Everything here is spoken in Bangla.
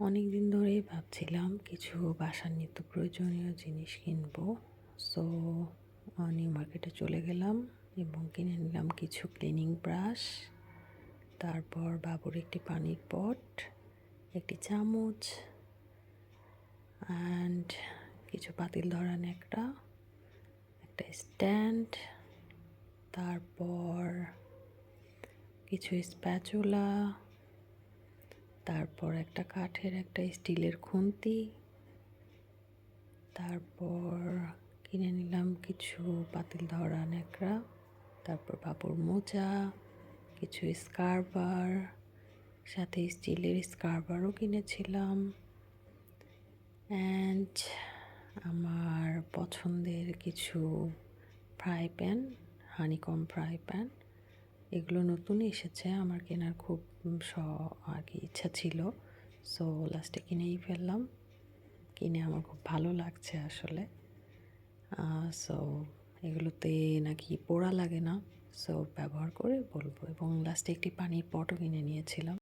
অনেক দিন ধরেই ভাবছিলাম কিছু বাসার নিত্য প্রয়োজনীয় জিনিস কিনবো। সো নিউ মার্কেটে চলে গেলাম এবং কিনে নিলাম কিছু ক্লিনিং ব্রাশ তারপর বাবুর একটি পানির পট একটি চামচ অ্যান্ড কিছু পাতিল ধরান একটা একটা স্ট্যান্ড তারপর কিছু স্প্যাচুলা তারপর একটা কাঠের একটা স্টিলের খুন্তি। তারপর কিনে নিলাম কিছু পাতিল ধরা ন্যাকড়া, তারপর বাবুর মোজা, কিছু স্কারবার, সাথে স্টিলের স্কারবারও কিনেছিলাম। অ্যান্ড আমার পছন্দের কিছু fry pan, honeycomb fry pan. এগুলো নতুন এসেছে, আমার কেনার খুব স কি ইচ্ছা ছিল। সো লাস্টে কিনেই ফেললাম। কিনে আমার খুব ভালো লাগছে আসলে। সো এগুলোতে নাকি পোড়া লাগে না। সো ব্যবহার করে বলব। এবং লাস্টে একটি পানির পটও কিনে নিয়েছিলাম।